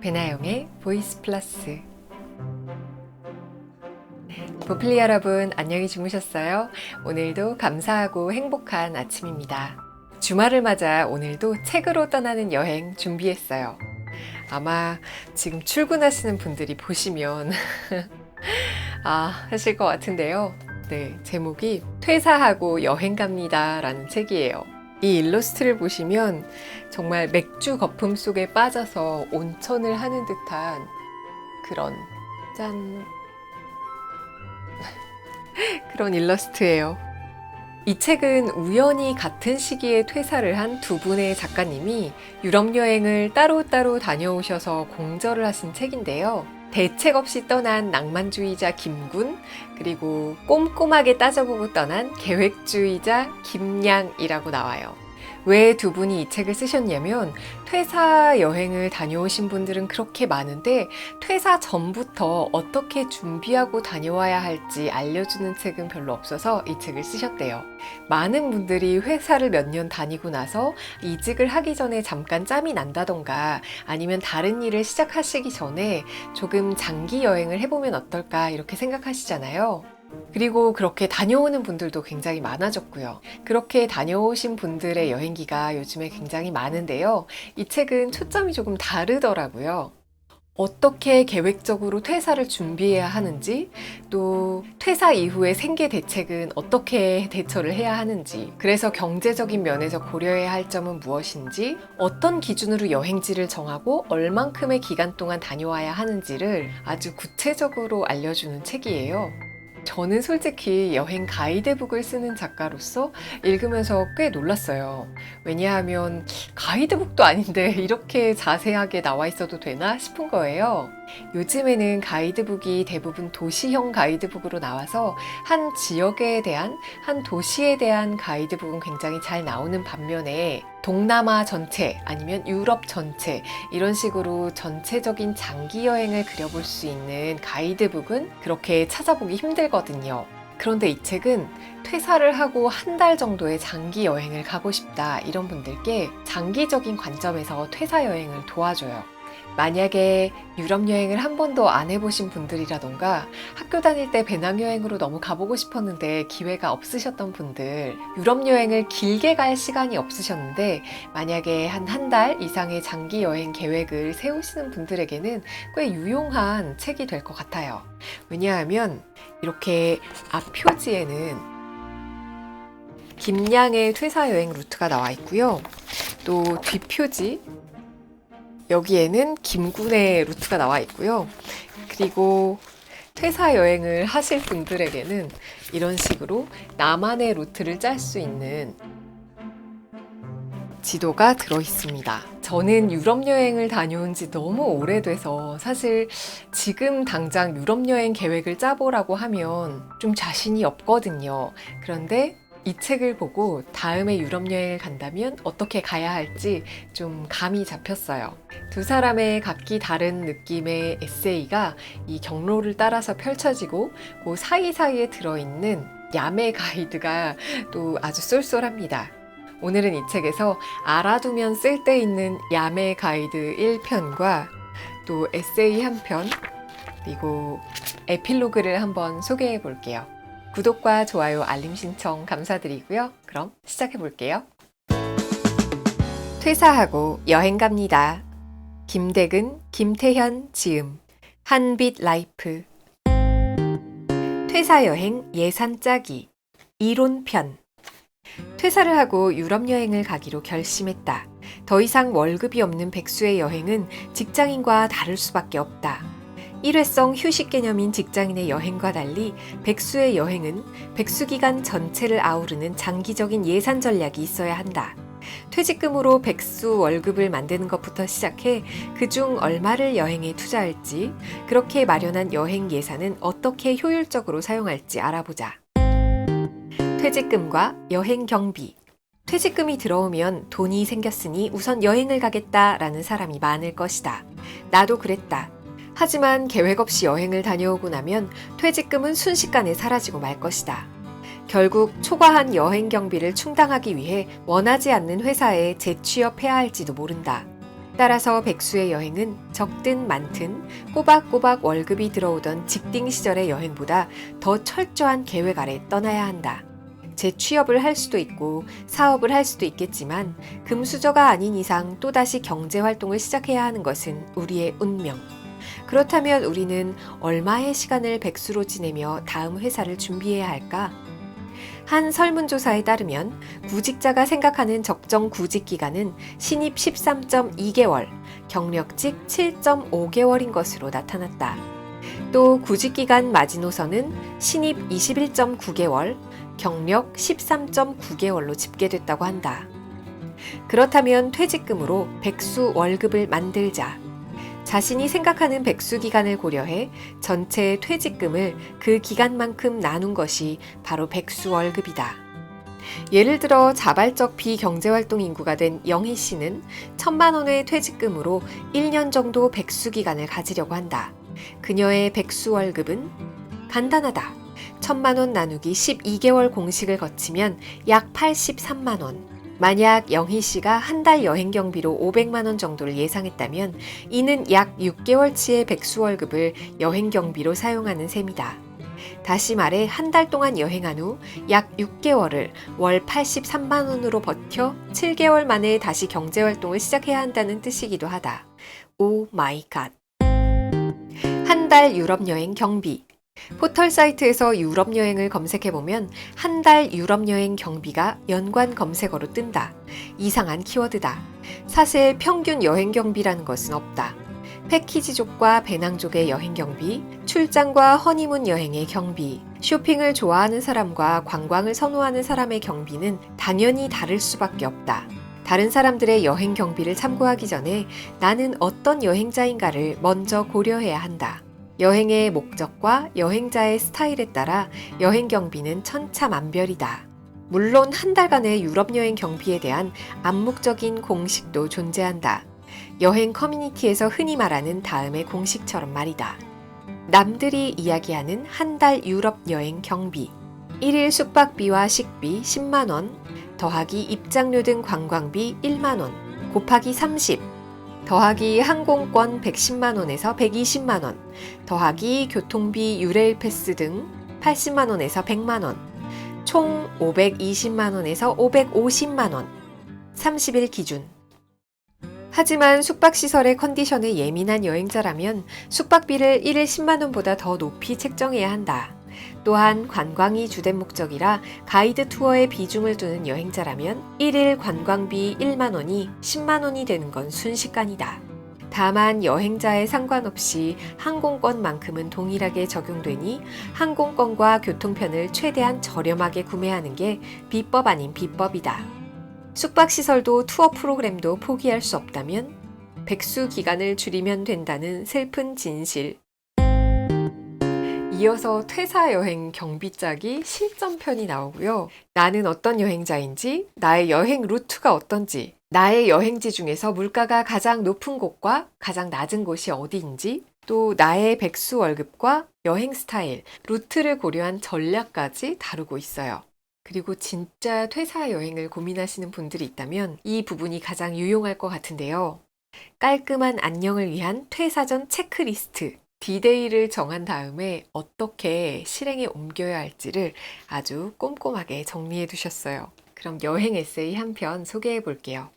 배나영의 보이스 플러스 보플리 여러분 안녕히 주무셨어요? 오늘도 감사하고 행복한 아침입니다. 주말을 맞아 오늘도 책으로 떠나는 여행 준비했어요. 아마 지금 출근하시는 분들이 보시면 아 하실 것 같은데요. 네, 제목이 퇴사하고 여행 갑니다 라는 책이에요. 이 일러스트를 보시면 정말 맥주 거품 속에 빠져서 온천을 하는 듯한 그런 짠 그런 일러스트예요. 이 책은 우연히 같은 시기에 퇴사를 한 두 분의 작가님이 유럽 여행을 따로따로 다녀오셔서 공저를 하신 책인데요. 대책 없이 떠난 낭만주의자 김군, 그리고 꼼꼼하게 따져보고 떠난 계획주의자 김양이라고 나와요. 왜 두 분이 이 책을 쓰셨냐면 퇴사 여행을 다녀오신 분들은 그렇게 많은데 퇴사 전부터 어떻게 준비하고 다녀와야 할지 알려주는 책은 별로 없어서 이 책을 쓰셨대요. 많은 분들이 회사를 몇 년 다니고 나서 이직을 하기 전에 잠깐 짬이 난다던가 아니면 다른 일을 시작하시기 전에 조금 장기 여행을 해보면 어떨까 이렇게 생각하시잖아요. 그리고 그렇게 다녀오는 분들도 굉장히 많아졌고요. 그렇게 다녀오신 분들의 여행기가 요즘에 굉장히 많은데요. 이 책은 초점이 조금 다르더라고요. 어떻게 계획적으로 퇴사를 준비해야 하는지, 또 퇴사 이후의 생계 대책은 어떻게 대처를 해야 하는지, 그래서 경제적인 면에서 고려해야 할 점은 무엇인지, 어떤 기준으로 여행지를 정하고 얼만큼의 기간 동안 다녀와야 하는지를 아주 구체적으로 알려주는 책이에요. 저는 솔직히 여행 가이드북을 쓰는 작가로서 읽으면서 꽤 놀랐어요. 왜냐하면 가이드북도 아닌데 이렇게 자세하게 나와 있어도 되나 싶은 거예요. 요즘에는 가이드북이 대부분 도시형 가이드북으로 나와서 한 지역에 대한, 한 도시에 대한 가이드북은 굉장히 잘 나오는 반면에 동남아 전체 아니면 유럽 전체 이런 식으로 전체적인 장기 여행을 그려볼 수 있는 가이드북은 그렇게 찾아보기 힘들거든요. 그런데 이 책은 퇴사를 하고 한 달 정도의 장기 여행을 가고 싶다 이런 분들께 장기적인 관점에서 퇴사 여행을 도와줘요. 만약에 유럽 여행을 한 번도 안 해보신 분들이라던가 학교 다닐 때 배낭여행으로 너무 가보고 싶었는데 기회가 없으셨던 분들, 유럽 여행을 길게 갈 시간이 없으셨는데 만약에 한 한 달 이상의 장기 여행 계획을 세우시는 분들에게는 꽤 유용한 책이 될 것 같아요. 왜냐하면 이렇게 앞 표지에는 김양의 퇴사 여행 루트가 나와 있고요. 또 뒷표지 여기에는 김군의 루트가 나와 있고요. 그리고 퇴사 여행을 하실 분들에게는 이런 식으로 나만의 루트를 짤 수 있는 지도가 들어 있습니다. 저는 유럽 여행을 다녀온 지 너무 오래돼서 사실 지금 당장 유럽 여행 계획을 짜보라고 하면 좀 자신이 없거든요. 그런데 이 책을 보고 다음에 유럽 여행을 간다면 어떻게 가야 할지 좀 감이 잡혔어요. 두 사람의 각기 다른 느낌의 에세이가 이 경로를 따라서 펼쳐지고 그 사이사이에 들어있는 야매 가이드가 또 아주 쏠쏠합니다. 오늘은 이 책에서 알아두면 쓸데 있는 야매 가이드 1편과 또 에세이 한 편, 그리고 에필로그를 한번 소개해 볼게요. 구독과 좋아요, 알림 신청 감사드리고요. 그럼 시작해 볼게요. 퇴사하고 여행 갑니다. 김대근, 김태현, 지음. 한빛 라이프. 퇴사 여행 예산 짜기. 이론편. 퇴사를 하고 유럽 여행을 가기로 결심했다. 더 이상 월급이 없는 백수의 여행은 직장인과 다를 수밖에 없다. 일회성 휴식 개념인 직장인의 여행과 달리 백수의 여행은 백수 기간 전체를 아우르는 장기적인 예산 전략이 있어야 한다. 퇴직금으로 백수 월급을 만드는 것부터 시작해 그중 얼마를 여행에 투자할지, 그렇게 마련한 여행 예산은 어떻게 효율적으로 사용할지 알아보자. 퇴직금과 여행 경비. 퇴직금이 들어오면 돈이 생겼으니 우선 여행을 가겠다라는 사람이 많을 것이다. 나도 그랬다. 하지만 계획 없이 여행을 다녀오고 나면 퇴직금은 순식간에 사라지고 말 것이다. 결국 초과한 여행 경비를 충당하기 위해 원하지 않는 회사에 재취업해야 할지도 모른다. 따라서 백수의 여행은 적든 많든 꼬박꼬박 월급이 들어오던 직딩 시절의 여행보다 더 철저한 계획 아래 떠나야 한다. 재취업을 할 수도 있고 사업을 할 수도 있겠지만 금수저가 아닌 이상 또다시 경제 활동을 시작해야 하는 것은 우리의 운명. 그렇다면 우리는 얼마의 시간을 백수로 지내며 다음 회사를 준비해야 할까? 한 설문조사에 따르면 구직자가 생각하는 적정 구직 기간은 신입 13.2개월, 경력직 7.5개월인 것으로 나타났다. 또 구직 기간 마지노선은 신입 21.9개월, 경력 13.9개월로 집계됐다고 한다. 그렇다면 퇴직금으로 백수 월급을 만들자. 자신이 생각하는 백수 기간을 고려해 전체 퇴직금을 그 기간만큼 나눈 것이 바로 백수 월급이다. 예를 들어 자발적 비경제활동 인구가 된 영희 씨는 천만 원의 퇴직금으로 1년 정도 백수 기간을 가지려고 한다. 그녀의 백수 월급은 간단하다. 천만 원 나누기 12개월 공식을 거치면 약 83만 원. 만약 영희 씨가 한 달 여행 경비로 500만 원 정도를 예상했다면 이는 약 6개월치의 백수 월급을 여행 경비로 사용하는 셈이다. 다시 말해 한 달 동안 여행한 후 약 6개월을 월 83만 원으로 버텨 7개월 만에 다시 경제 활동을 시작해야 한다는 뜻이기도 하다. 오 마이 갓. 한 달 유럽 여행 경비. 포털 사이트에서 유럽 여행을 검색해 보면 한 달 유럽 여행 경비가 연관 검색어로 뜬다. 이상한 키워드다. 사실 평균 여행 경비라는 것은 없다. 패키지족과 배낭족의 여행 경비, 출장과 허니문 여행의 경비, 쇼핑을 좋아하는 사람과 관광을 선호하는 사람의 경비는 당연히 다를 수밖에 없다. 다른 사람들의 여행 경비를 참고하기 전에 나는 어떤 여행자인가를 먼저 고려해야 한다. 여행의 목적과 여행자의 스타일에 따라 여행 경비는 천차만별이다. 물론 한 달간의 유럽 여행 경비에 대한 암묵적인 공식도 존재한다. 여행 커뮤니티에서 흔히 말하는 다음의 공식처럼 말이다. 남들이 이야기하는 한 달 유럽 여행 경비. 1일 숙박비와 식비 10만원, 더하기 입장료 등 관광비 1만원, 곱하기 30, 더하기 항공권 110만원에서 120만원, 더하기 교통비 유레일 패스 등 80만원에서 100만원, 총 520만원에서 550만원, 30일 기준. 하지만 숙박시설의 컨디션에 예민한 여행자라면 숙박비를 1일 10만원보다 더 높이 책정해야 한다. 또한 관광이 주된 목적이라 가이드 투어에 비중을 두는 여행자라면 1일 관광비 1만 원이 10만 원이 되는 건 순식간이다. 다만 여행자에 상관없이 항공권만큼은 동일하게 적용되니 항공권과 교통편을 최대한 저렴하게 구매하는 게 비법 아닌 비법이다. 숙박시설도 투어 프로그램도 포기할 수 없다면 백수 기간을 줄이면 된다는 슬픈 진실. 이어서 퇴사 여행 경비짝이 실전편이 나오고요. 나는 어떤 여행자인지, 나의 여행 루트가 어떤지, 나의 여행지 중에서 물가가 가장 높은 곳과 가장 낮은 곳이 어디인지, 또 나의 백수 월급과 여행 스타일, 루트를 고려한 전략까지 다루고 있어요. 그리고 진짜 퇴사 여행을 고민하시는 분들이 있다면 이 부분이 가장 유용할 것 같은데요. 깔끔한 안녕을 위한 퇴사 전 체크리스트. 디데이를 정한 다음에 어떻게 실행에 옮겨야 할지를 아주 꼼꼼하게 정리해 두셨어요. 그럼 여행 에세이 한 편 소개해 볼게요.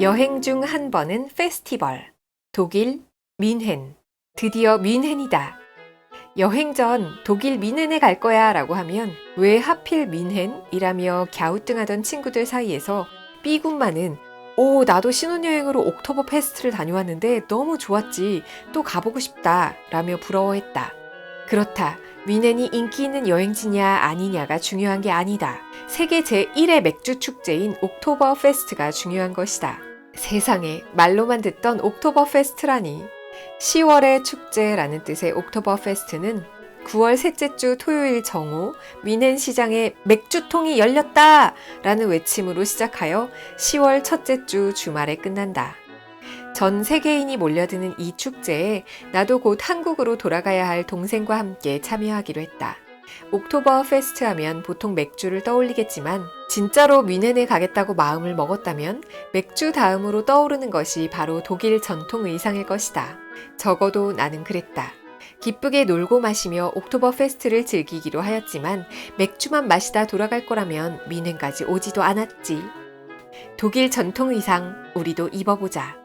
여행 중 한 번은 페스티벌. 독일 뮌헨. 드디어 뮌헨이다. 여행 전 독일 뮌헨에 갈 거야 라고 하면 왜 하필 뮌헨이라며 갸우뚱하던 친구들 사이에서 B군만은 오, 나도 신혼여행으로 옥토버 페스트를 다녀왔는데 너무 좋았지. 또 가보고 싶다. 라며 부러워했다. 그렇다. 뮌헨이 인기 있는 여행지냐 아니냐가 중요한 게 아니다. 세계 제1의 맥주 축제인 옥토버 페스트가 중요한 것이다. 세상에 말로만 듣던 옥토버 페스트라니. 10월의 축제라는 뜻의 옥토버 페스트는 9월 셋째 주 토요일 정오 뮌헨 시장에 맥주통이 열렸다! 라는 외침으로 시작하여 10월 첫째 주 주말에 끝난다. 전 세계인이 몰려드는 이 축제에 나도 곧 한국으로 돌아가야 할 동생과 함께 참여하기로 했다. 옥토버 페스트 하면 보통 맥주를 떠올리겠지만 진짜로 뮌헨에 가겠다고 마음을 먹었다면 맥주 다음으로 떠오르는 것이 바로 독일 전통 의상일 것이다. 적어도 나는 그랬다. 기쁘게 놀고 마시며 옥토버 페스트를 즐기기로 하였지만 맥주만 마시다 돌아갈 거라면 뮌헨까지 오지도 않았지. 독일 전통 의상 우리도 입어보자.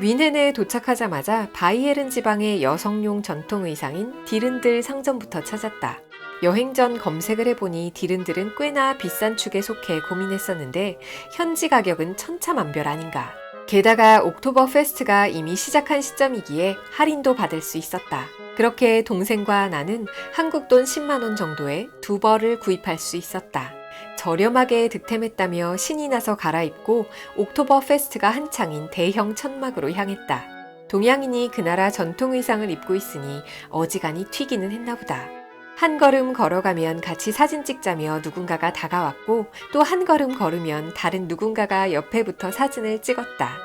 뮌헨에 도착하자마자 바이에른 지방의 여성용 전통 의상인 디른들 상점부터 찾았다. 여행 전 검색을 해보니 디른들은 꽤나 비싼 축에 속해 고민했었는데 현지 가격은 천차만별 아닌가. 게다가 옥토버 페스트가 이미 시작한 시점이기에 할인도 받을 수 있었다. 그렇게 동생과 나는 한국 돈 10만원 정도에 두 벌을 구입할 수 있었다. 저렴하게 득템했다며 신이 나서 갈아입고 옥토버 페스트가 한창인 대형 천막으로 향했다. 동양인이 그 나라 전통 의상을 입고 있으니 어지간히 튀기는 했나 보다. 한 걸음 걸어가면 같이 사진 찍자며 누군가가 다가왔고 또 한 걸음 걸으면 다른 누군가가 옆에 붙어 사진을 찍었다.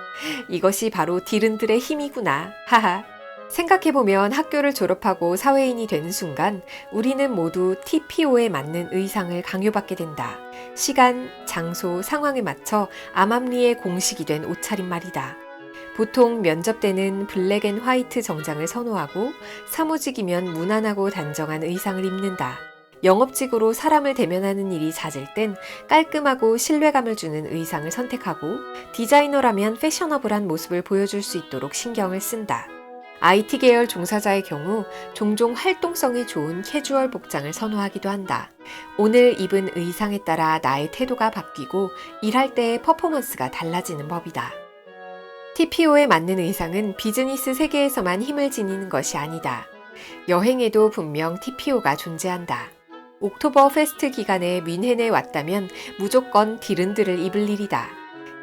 이것이 바로 디른들의 힘이구나. 하하. 생각해보면 학교를 졸업하고 사회인이 되는 순간 우리는 모두 TPO에 맞는 의상을 강요받게 된다. 시간, 장소, 상황에 맞춰 암암리의 공식이 된 옷차림 말이다. 보통 면접 때는 블랙 앤 화이트 정장을 선호하고 사무직이면 무난하고 단정한 의상을 입는다. 영업직으로 사람을 대면하는 일이 잦을 땐 깔끔하고 신뢰감을 주는 의상을 선택하고 디자이너라면 패셔너블한 모습을 보여줄 수 있도록 신경을 쓴다. IT 계열 종사자의 경우 종종 활동성이 좋은 캐주얼 복장을 선호하기도 한다. 오늘 입은 의상에 따라 나의 태도가 바뀌고 일할 때의 퍼포먼스가 달라지는 법이다. TPO에 맞는 의상은 비즈니스 세계에서만 힘을 지니는 것이 아니다. 여행에도 분명 TPO가 존재한다. 옥토버 페스트 기간에 뮌헨에 왔다면 무조건 디른들을 입을 일이다.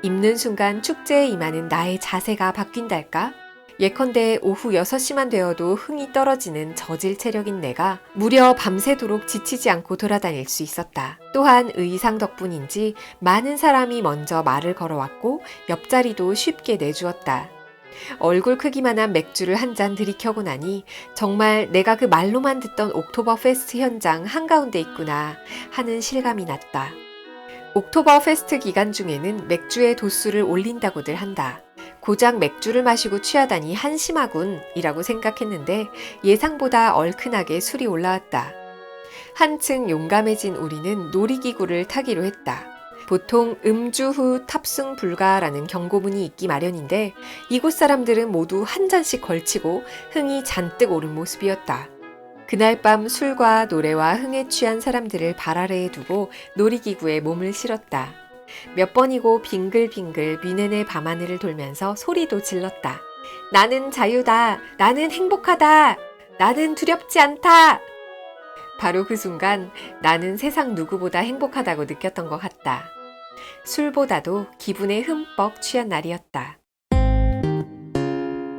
입는 순간 축제에 임하는 나의 자세가 바뀐달까? 예컨대 오후 6시만 되어도 흥이 떨어지는 저질 체력인 내가 무려 밤새도록 지치지 않고 돌아다닐 수 있었다. 또한 의상 덕분인지 많은 사람이 먼저 말을 걸어왔고 옆자리도 쉽게 내주었다. 얼굴 크기만한 맥주를 한 잔 들이켜고 나니 정말 내가 그 말로만 듣던 옥토버 페스트 현장 한가운데 있구나 하는 실감이 났다. 옥토버 페스트 기간 중에는 맥주의 도수를 올린다고들 한다. 고작 맥주를 마시고 취하다니 한심하군 이라고 생각했는데 예상보다 얼큰하게 술이 올라왔다. 한층 용감해진 우리는 놀이기구를 타기로 했다. 보통 음주 후 탑승 불가라는 경고문이 있기 마련인데 이곳 사람들은 모두 한 잔씩 걸치고 흥이 잔뜩 오른 모습이었다. 그날 밤 술과 노래와 흥에 취한 사람들을 발 아래에 두고 놀이기구에 몸을 실었다. 몇 번이고 빙글빙글 뮌헨의 밤하늘을 돌면서 소리도 질렀다. 나는 자유다. 나는 행복하다. 나는 두렵지 않다. 바로 그 순간 나는 세상 누구보다 행복하다고 느꼈던 것 같다. 술보다도 기분에 흠뻑 취한 날이었다.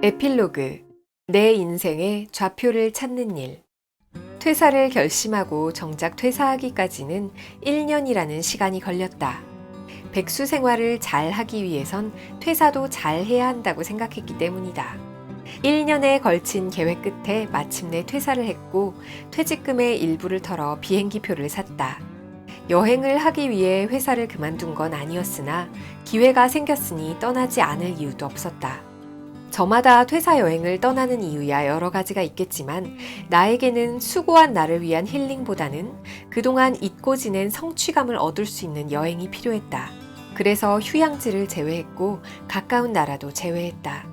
에필로그 내 인생의 좌표를 찾는 일 퇴사를 결심하고 정작 퇴사하기까지는 1년이라는 시간이 걸렸다. 백수 생활을 잘 하기 위해선 퇴사도 잘 해야 한다고 생각했기 때문이다. 1년에 걸친 계획 끝에 마침내 퇴사를 했고 퇴직금의 일부를 털어 비행기표를 샀다. 여행을 하기 위해 회사를 그만둔 건 아니었으나 기회가 생겼으니 떠나지 않을 이유도 없었다. 저마다 퇴사 여행을 떠나는 이유야 여러 가지가 있겠지만 나에게는 수고한 나를 위한 힐링보다는 그동안 잊고 지낸 성취감을 얻을 수 있는 여행이 필요했다. 그래서 휴양지를 제외했고 가까운 나라도 제외했다.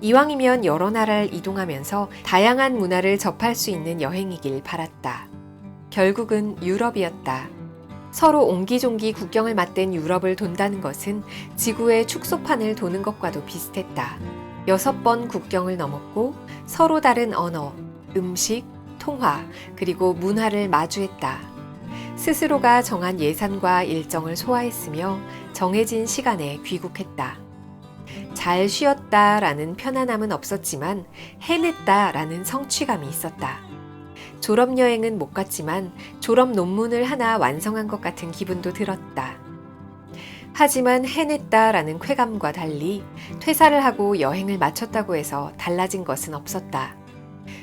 이왕이면 여러 나라를 이동하면서 다양한 문화를 접할 수 있는 여행이길 바랐다. 결국은 유럽이었다. 서로 옹기종기 국경을 맞댄 유럽을 돈다는 것은 지구의 축소판을 도는 것과도 비슷했다. 여섯 번 국경을 넘었고 서로 다른 언어, 음식, 통화, 그리고 문화를 마주했다. 스스로가 정한 예산과 일정을 소화했으며 정해진 시간에 귀국했다. 잘 쉬었다 라는 편안함은 없었지만 해냈다 라는 성취감이 있었다. 졸업 여행은 못 갔지만 졸업 논문을 하나 완성한 것 같은 기분도 들었다. 하지만 해냈다라는 쾌감과 달리 퇴사를 하고 여행을 마쳤다고 해서 달라진 것은 없었다.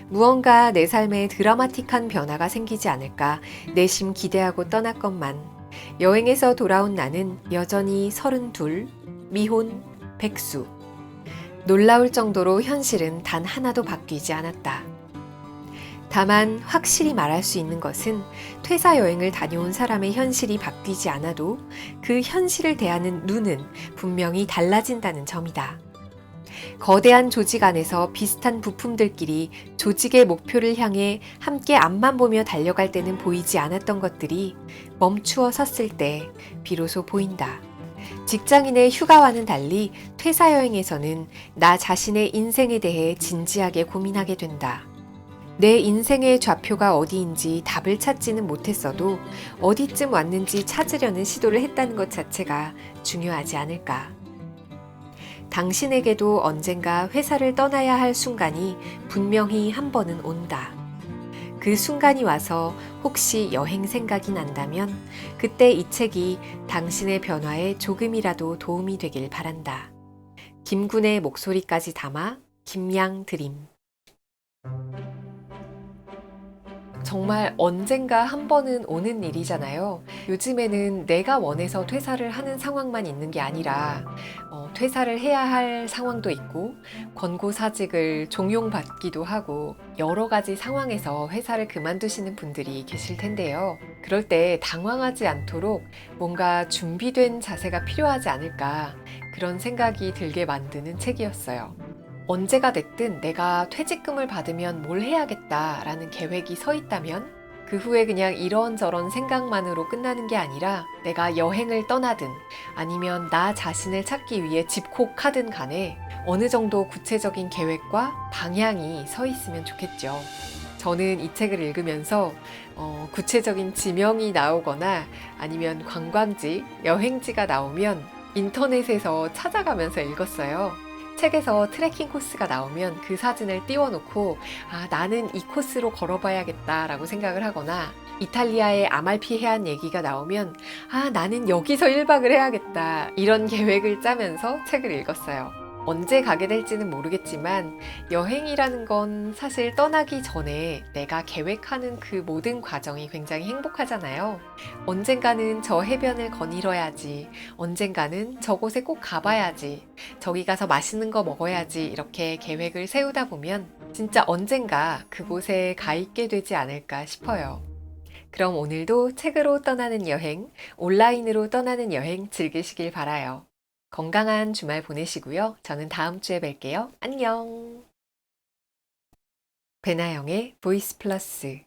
무언가 내 삶에 드라마틱한 변화가 생기지 않을까 내심 기대하고 떠났건만 여행에서 돌아온 나는 여전히 서른둘, 미혼, 백수. 놀라울 정도로 현실은 단 하나도 바뀌지 않았다. 다만 확실히 말할 수 있는 것은 퇴사 여행을 다녀온 사람의 현실이 바뀌지 않아도 그 현실을 대하는 눈은 분명히 달라진다는 점이다. 거대한 조직 안에서 비슷한 부품들끼리 조직의 목표를 향해 함께 앞만 보며 달려갈 때는 보이지 않았던 것들이 멈추어 섰을 때 비로소 보인다. 직장인의 휴가와는 달리 퇴사 여행에서는 나 자신의 인생에 대해 진지하게 고민하게 된다. 내 인생의 좌표가 어디인지 답을 찾지는 못했어도 어디쯤 왔는지 찾으려는 시도를 했다는 것 자체가 중요하지 않을까. 당신에게도 언젠가 회사를 떠나야 할 순간이 분명히 한 번은 온다. 그 순간이 와서 혹시 여행 생각이 난다면 그때 이 책이 당신의 변화에 조금이라도 도움이 되길 바란다. 김군의 목소리까지 담아 김양 드림. 정말 언젠가 한 번은 오는 일이잖아요. 요즘에는 내가 원해서 퇴사를 하는 상황만 있는 게 아니라 어, 퇴사를 해야 할 상황도 있고 권고사직을 종용받기도 하고 여러 가지 상황에서 회사를 그만두시는 분들이 계실 텐데요. 그럴 때 당황하지 않도록 뭔가 준비된 자세가 필요하지 않을까 그런 생각이 들게 만드는 책이었어요. 언제가 됐든 내가 퇴직금을 받으면 뭘 해야겠다라는 계획이 서 있다면 그 후에 그냥 이런저런 생각만으로 끝나는 게 아니라 내가 여행을 떠나든 아니면 나 자신을 찾기 위해 집콕하든 간에 어느 정도 구체적인 계획과 방향이 서 있으면 좋겠죠. 저는 이 책을 읽으면서 어, 구체적인 지명이 나오거나 아니면 관광지, 여행지가 나오면 인터넷에서 찾아가면서 읽었어요. 책에서 트레킹 코스가 나오면 그 사진을 띄워놓고 아, 나는 이 코스로 걸어봐야겠다라고 생각을 하거나 이탈리아의 아말피 해안 얘기가 나오면 아, 나는 여기서 1박을 해야겠다. 이런 계획을 짜면서 책을 읽었어요. 언제 가게 될지는 모르겠지만 여행이라는 건 사실 떠나기 전에 내가 계획하는 그 모든 과정이 굉장히 행복하잖아요. 언젠가는 저 해변을 거닐어야지. 언젠가는 저곳에 꼭 가봐야지. 저기 가서 맛있는 거 먹어야지. 이렇게 계획을 세우다 보면 진짜 언젠가 그곳에 가 있게 되지 않을까 싶어요. 그럼 오늘도 책으로 떠나는 여행, 온라인으로 떠나는 여행 즐기시길 바라요. 건강한 주말 보내시고요. 저는 다음 주에 뵐게요. 안녕. 배나영의 보이스 플러스